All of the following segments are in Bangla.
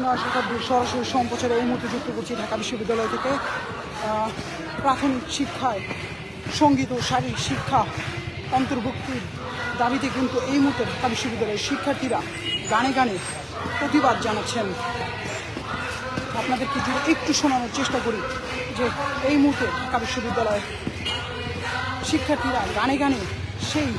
নয় শতাব্দীর সরাসরি সম্প্রচারে এই মুহূর্তে যুক্ত করছি ঢাকা বিশ্ববিদ্যালয় থেকে। প্রাথমিক শিক্ষায় সংগীত ও শারীরিক শিক্ষা অন্তর্ভুক্তির দাবিতে কিন্তু এই মুহূর্তে ঢাকা বিশ্ববিদ্যালয়ের শিক্ষার্থীরা গানে গানে প্রতিবাদ জানাচ্ছেন। আপনাদেরকে যদি একটু শোনানোর চেষ্টা করি যে এই মুহূর্তে ঢাকা বিশ্ববিদ্যালয়ের শিক্ষার্থীরা গানে গানে সেই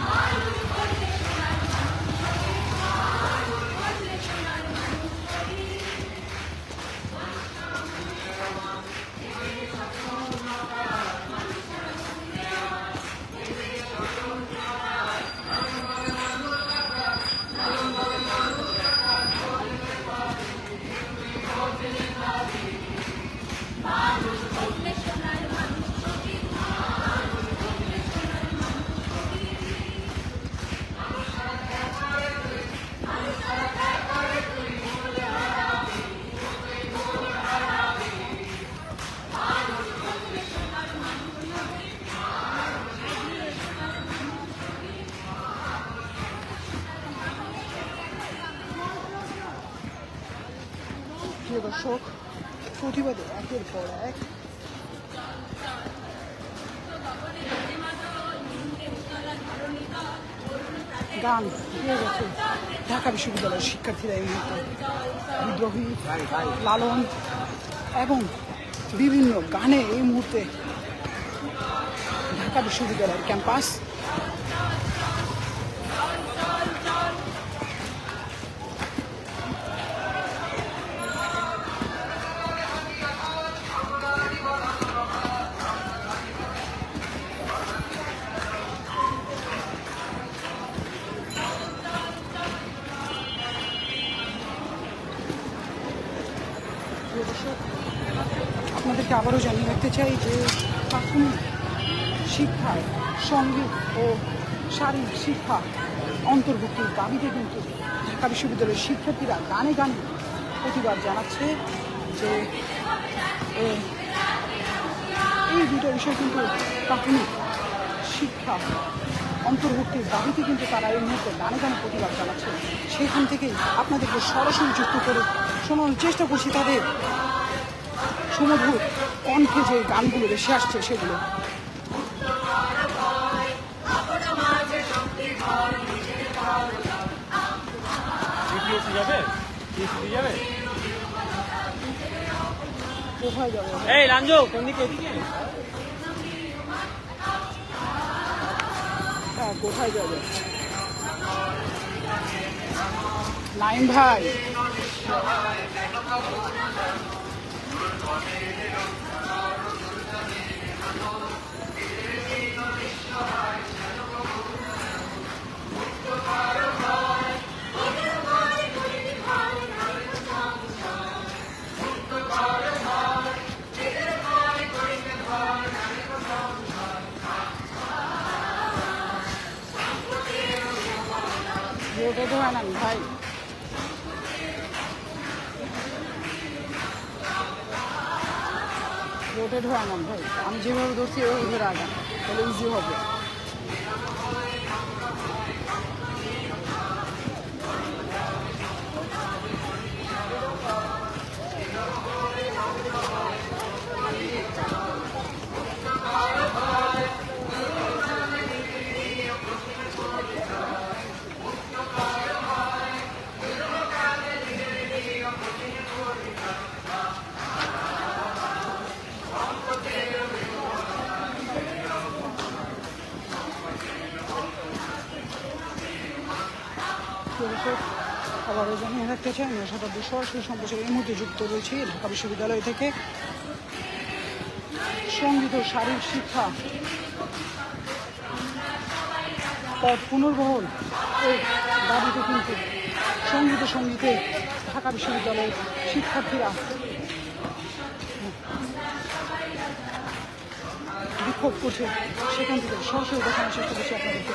প্রিয় দর্শক, প্রতিবাদে একের পর এক। গান গেছে ঢাকা বিশ্ববিদ্যালয়ের শিক্ষার্থীরা এই মুহূর্তে। বিদ্রোহী, লালন এবং বিভিন্ন গানে এই মুহূর্তে ঢাকা বিশ্ববিদ্যালয়ের ক্যাম্পাস দর্শক, আপনাদেরকে আবারও জানিয়ে রাখতে চাই যে প্রাথমিক শিক্ষায় সংগীত ও শারীরিক শিক্ষা অন্তর্ভুক্তির দাবিতে কিন্তু ঢাকা বিশ্ববিদ্যালয়ের শিক্ষার্থীরা গানে গানে প্রতিবাদ জানাচ্ছে যে এই দুটো বিষয় কিন্তু প্রাথমিক শিক্ষা অন্তর্ভুক্তির দাবিতে কিন্তু তারা এই মুহূর্তে গানে গানে প্রতিবাদ চালাচ্ছে সেখান থেকেই আপনাদেরকে সরাসরি যুক্ত করে শোনানোর চেষ্টা করছি তাদের সুমধুর কণ্ঠে যে গানগুলো বেশি আসছে সেগুলো। যাবে এই, লাঞ্জো, কোন দিকে? এদিকে হ্যাঁ কোথায় যাবে? নাইম ভাই। রোটে না ভাই। রোটেট হয় আনাম ভাই। আমি যেভাবে ধরছি এভাবে ধরে আগাম তাহলে ইজি হবে। আবারও জানিয়ে রাখতে চাই নয় শতাব্দী সরাসরি সম্প্রচার এই মুহূর্তে যুক্ত রয়েছে ঢাকা বিশ্ববিদ্যালয় থেকে। সংগীত ও শারীরিক শিক্ষা পদ পুনর্বহল এই দাবিতে কিন্তু সংগীত সঙ্গীতে ঢাকা বিশ্ববিদ্যালয়ের শিক্ষার্থীরা বিক্ষোভ করছে। সেখান থেকে সরাসরি দেখানোর চেষ্টা করছি আপনাদেরকে।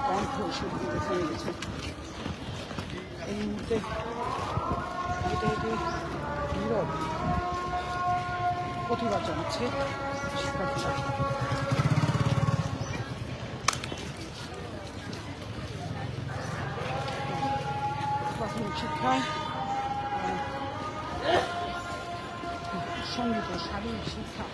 সুরের যে কণ্ঠ সেটি কিন্তু থেমে গেছে এই মুহূর্তে প্রতিবাদ জানাচ্ছে শিক্ষার্থীরা প্রাথমিক সংগীত শারীরিক শিক্ষা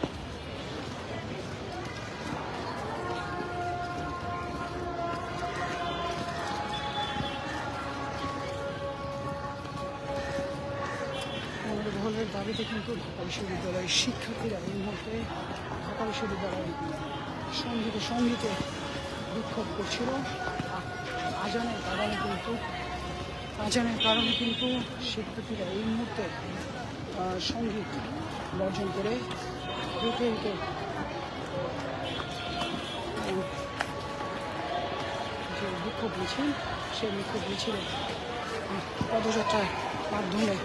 দাবিতে কিন্তু ঢাকা বিশ্ববিদ্যালয়ের শিক্ষার্থীরা এই মুহূর্তে ঢাকা বিশ্ববিদ্যালয়ের সঙ্গীতে সঙ্গীতে বিক্ষোভ করছিল। আজানের কারণে কিন্তু, আজানের কারণে কিন্তু শিক্ষার্থীরা এই মুহূর্তে সংগীত বর্জন করে হেঁটে হেঁটে যে বিক্ষোভ মিছিল, সেই বিক্ষোভ মিছিলে পদযাত্রার মাধ্যমে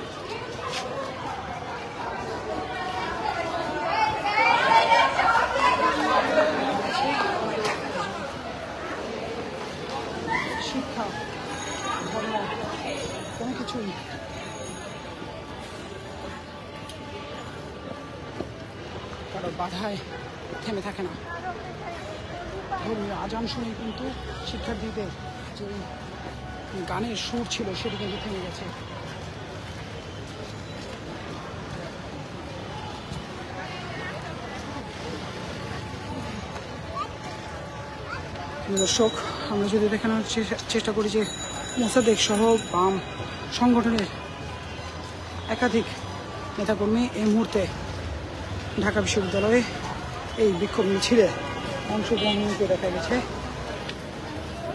শিক্ষা ধর্ম কোনো কিছুই কারও বাধায় থেমে থাকে না। ধর্মীয় আজান শুনে কিন্তু শিক্ষার্থীদের যে গানের সুর ছিল, সেটি কিন্তু থেমে গেছে। দর্শক আমরা যদি দেখানোর চেষ্টা করি যে মোসাদেক সহ বাম সংগঠনের একাধিক নেতাকর্মী এই মুহূর্তে ঢাকা বিশ্ববিদ্যালয়ে এই বিক্ষোভ মিছিলে অংশগ্রহণ করে দেখা গেছে।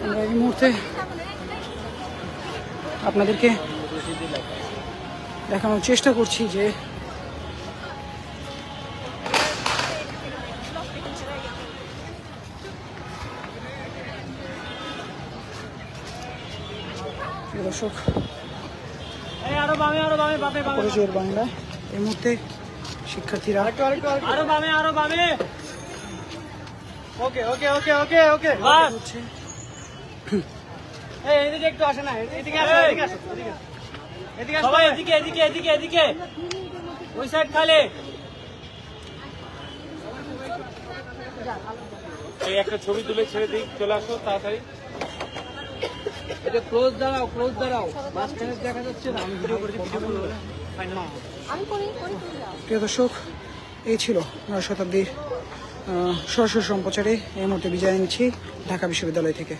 আমরা এই মুহূর্তে আপনাদেরকে দেখানোর চেষ্টা করছি যে দর্শক। এই আরও বামে আরও বামে বামে বামে। পরিচয়ের বাংলায় এই মুহূর্তে শিক্ষার্থীরা আরও বামে আরও বামে। ওকে ওকে ওকে ওকে ওকে। হচ্ছে এই এদিকে একটু আসে না। এদিকে আসো এদিকে আসো এদিকে এদিকে এদিকে এদিকে এদিকে এদিকে। ওই সাইড খালি। এই একটা ছবি তুলে ছেড়ে দিই। চলে আসো তাড়াতাড়ি। এটা ক্লোজ দাঁড়াও ক্লোজ দাঁড়াও। মাঝখানে দেখা যাচ্ছে না। আমি ভিডিও করেছি ভিডিও করব। প্রিয় দর্শক এই ছিল নয় শতাব্দীর সরাসরি সম্প্রচারে। এই মুহূর্তে বিজয় নিচ্ছি ঢাকা বিশ্ববিদ্যালয় থেকে।